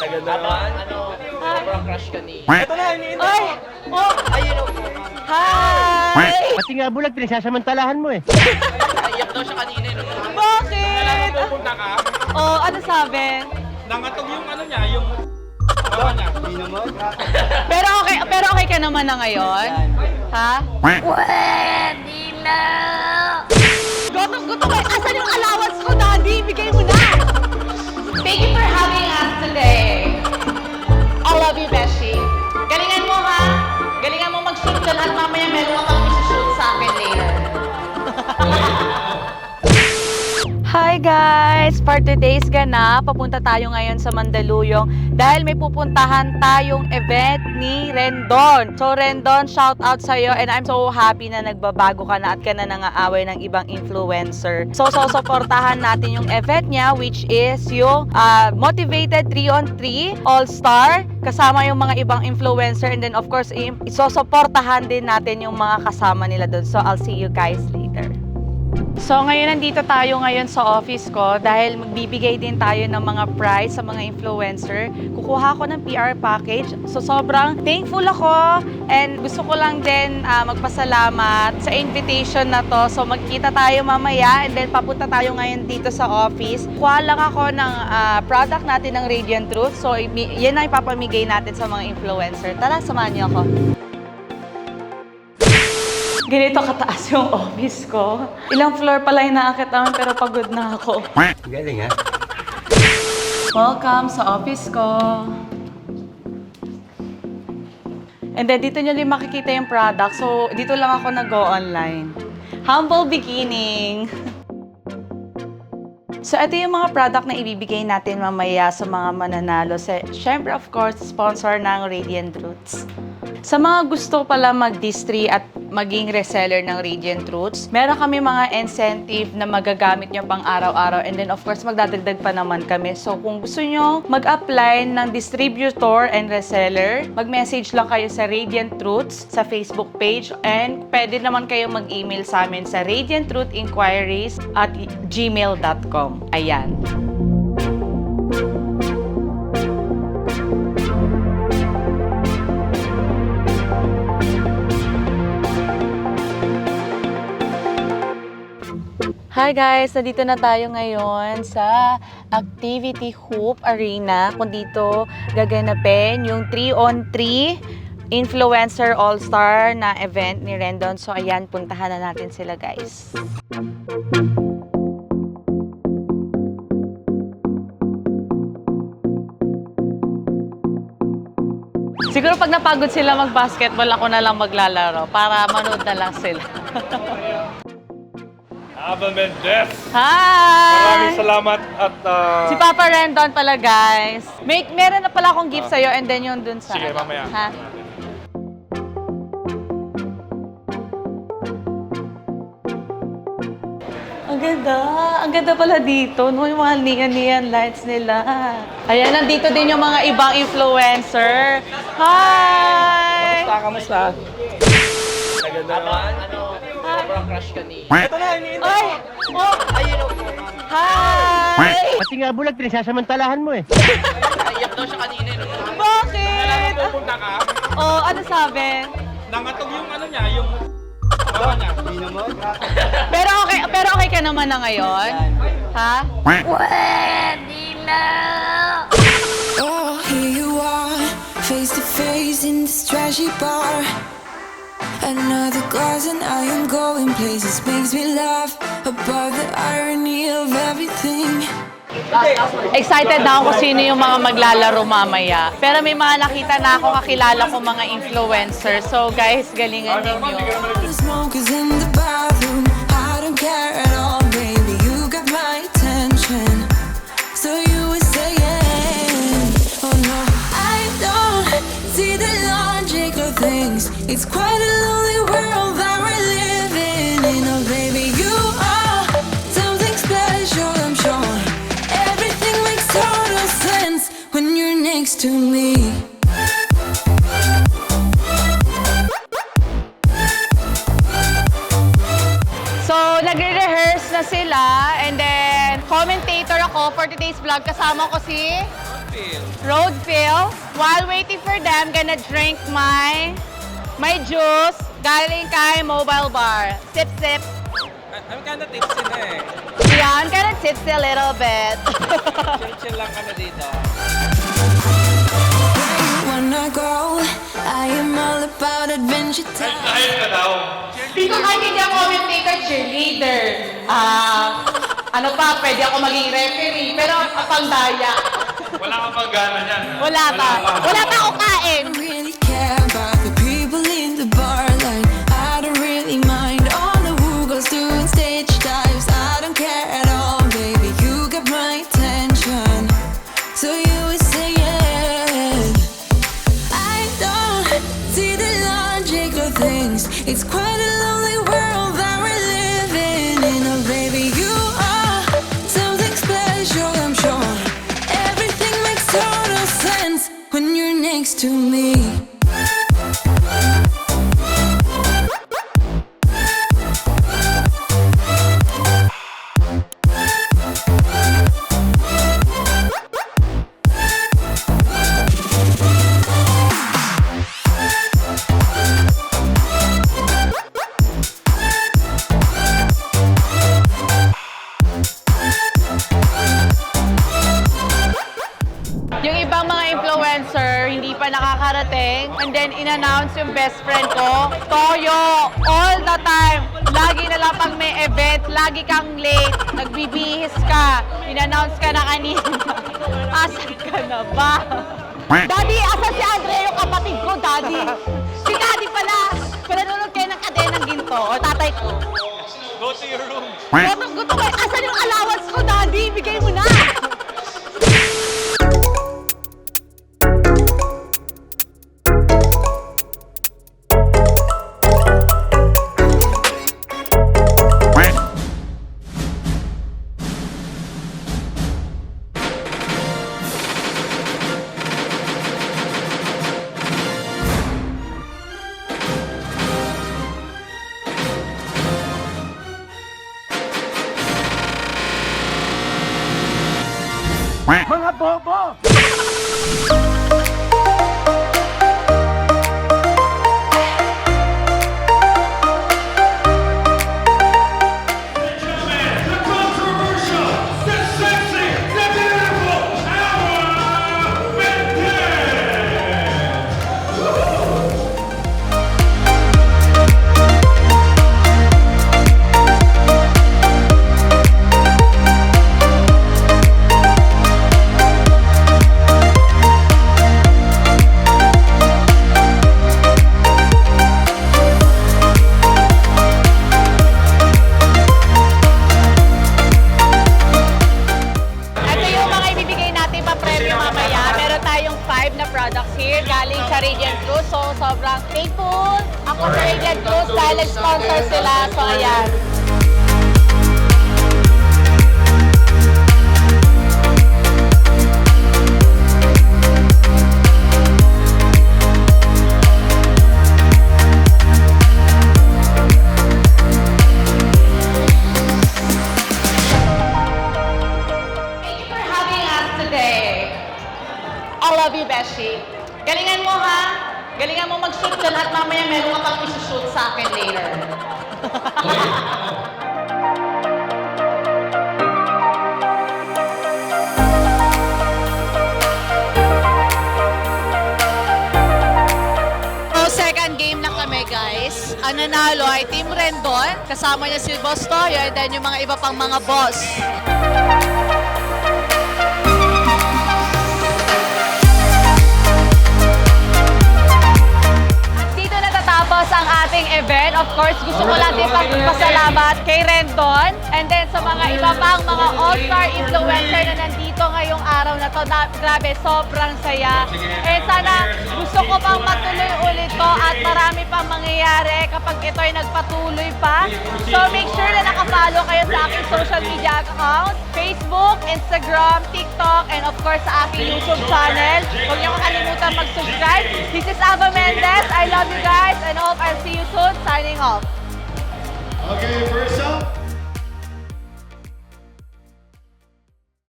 Ganda naman. Ano, sobrang crush ka ni... Ito na, iniintay Ay! ko. Oh! Ayun o. Hi! Pati nga bulag, pinagsasamantalahan mo eh. Iyak daw siya kanina. eh, nung- Bakit? Pupunta ka, Oh, ano sabi? nangatog yung ano niya, yung... Bawa niya. Hindi naman. Pero okay, pero okay ka naman na ngayon? Ha? Pwede na! Gutom, gutom. Asan yung allowance ko, Daddy? Bigay mo na! Thank you for having us today. I love you, Beshi. Galingan mo, ha? Galingan mo mag-shoot dyan at mamaya meron ka guys! For today's ganap, papunta tayo ngayon sa Mandaluyong dahil may pupuntahan tayong event ni Rendon. So Rendon, shout out sa'yo and I'm so happy na nagbabago ka na at ka na nangaaway ng ibang influencer. So, so supportahan natin yung event niya which is yung ah, Motivated 3 on 3 All-Star kasama yung mga ibang influencer and then of course isosuportahan din natin yung mga kasama nila doon. So I'll see you guys later. So ngayon nandito tayo ngayon sa office ko dahil magbibigay din tayo ng mga prize sa mga influencer. Kukuha ko ng PR package. So sobrang thankful ako and gusto ko lang din ah, magpasalamat sa invitation na to. So magkita tayo mamaya and then papunta tayo ngayon dito sa office. Kuha lang ako ng ah, product natin ng Radiant Truth. So yan ang ipapamigay natin sa mga influencer. Tara, samahan niyo ako. Ganito kataas yung office ko. Ilang floor pala yung naakit namin pero pagod na ako. Galing ha? Welcome sa office ko. And then dito nyo din makikita yung product. So dito lang ako nag-go online. Humble beginning. So ito yung mga product na ibibigay natin mamaya sa mga mananalo. Siyempre of course, sponsor ng Radiant Roots. Sa mga gusto pala mag-distri at maging reseller ng Radiant Roots, meron kami mga incentive na magagamit nyo pang araw-araw and then of course magdadagdag pa naman kami. So kung gusto nyo mag-apply ng distributor and reseller, mag-message lang kayo sa Radiant Roots sa Facebook page and pwede naman kayo mag-email sa amin sa radiantruthinquiries at gmail.com. Ayan. Hi guys! Nandito na tayo ngayon sa Activity Hoop Arena kung dito gaganapin yung 3 on 3 Influencer All-Star na event ni Rendon. So ayan, puntahan na natin sila guys. Siguro pag napagod sila mag-basketball, ako na lang maglalaro para manood na lang sila. Aba Mendez. Hi! Maraming salamat at... ah, Si Papa Rendon pala, guys. May, meron na pala akong gift sa'yo and then yung dun sa... Sige, ano. mamaya. Ha? Ang ganda. Ang ganda pala dito. No, yung mga neon-neon lights nila. Ayan, nandito din yung mga ibang influencer. Hi! Kamusta, kamusta? Ganda naman. Ano, sobrang crush ka ni... Ito na, iniintay Ay! ko. Oh! Ayun o. Hi! Pati nga bulag, pinagsasamantalahan mo eh. Iyak daw siya kanina. eh, nung- Bakit? Pupunta ka, Oh, ano sabi? nangatog yung ano niya, yung... Bawa niya. Hindi naman. Pero okay, pero okay ka naman na ngayon? Ha? Oh, here you are, face to face in this trashy bar. Another glass and I am going places. Makes me laugh about the irony of everything. Excited na ako kung sino yung mga maglalaro mamaya. Pero may mga nakita na ako kakilala ko mga influencer. So guys, galingan ninyo. Today's vlog. Kasama ko si... feel. Road feel. While waiting for them, gonna drink my my juice galing kay Mobile Bar. Sip, sip. I- I'm kinda tipsy na eh. Yan, gonna tipsy a little bit. Chill-chill lang kami dito. Wanna go? I am all about adventure time. Dito ka hindi ako commentator, cheerleader. Ah, ano pa, pwede ako maging referee, pero pang daya. Wala kang pag-gana niyan. Wala pa. Wala pa ako kain. Nakakarating. And then, in-announce yung best friend ko, Toyo, all the time. Lagi na lang pag may event, lagi kang late, nagbibihis ka, in-announce ka na kanina. Asan ka na ba? Daddy, asan si Andre yung kapatid ko, Daddy? Si Daddy pala. Pinanonood kayo ng kadenang ginto, o tatay ko. Go to your room. Gutom, gutom. Asan yung allowance ko, Daddy? Bigay mo na. Mga bobo! Ito nag-sponsor sila. So, ayan. Thank you for having us today. I love you, Beshi. Galingan mo, ha? Galingan mo mag-shoot dyan at mamaya meron ka pang isushoot sa akin later. Kami, guys. Ang nanalo ay Team Rendon. Kasama niya si Boss Toyo and then yung mga iba pang mga boss. Ang ating event. Of course, gusto ko lang din pagpasalamat kay Rendon and then sa mga iba pang mga all-star influencer na nandito ngayong araw na to. Na, grabe, sobrang saya. And sana gusto ko pang matuloy ulit to at marami pang mangyayari kapag ito ay nagpatuloy pa. So make sure na aking social media account, Facebook, Instagram, TikTok, and of course sa aking YouTube channel. Huwag niyo kakalimutan mag-subscribe. This is Ava Mendez. I love you guys and hope I'll see you soon. Signing off. Okay, first up,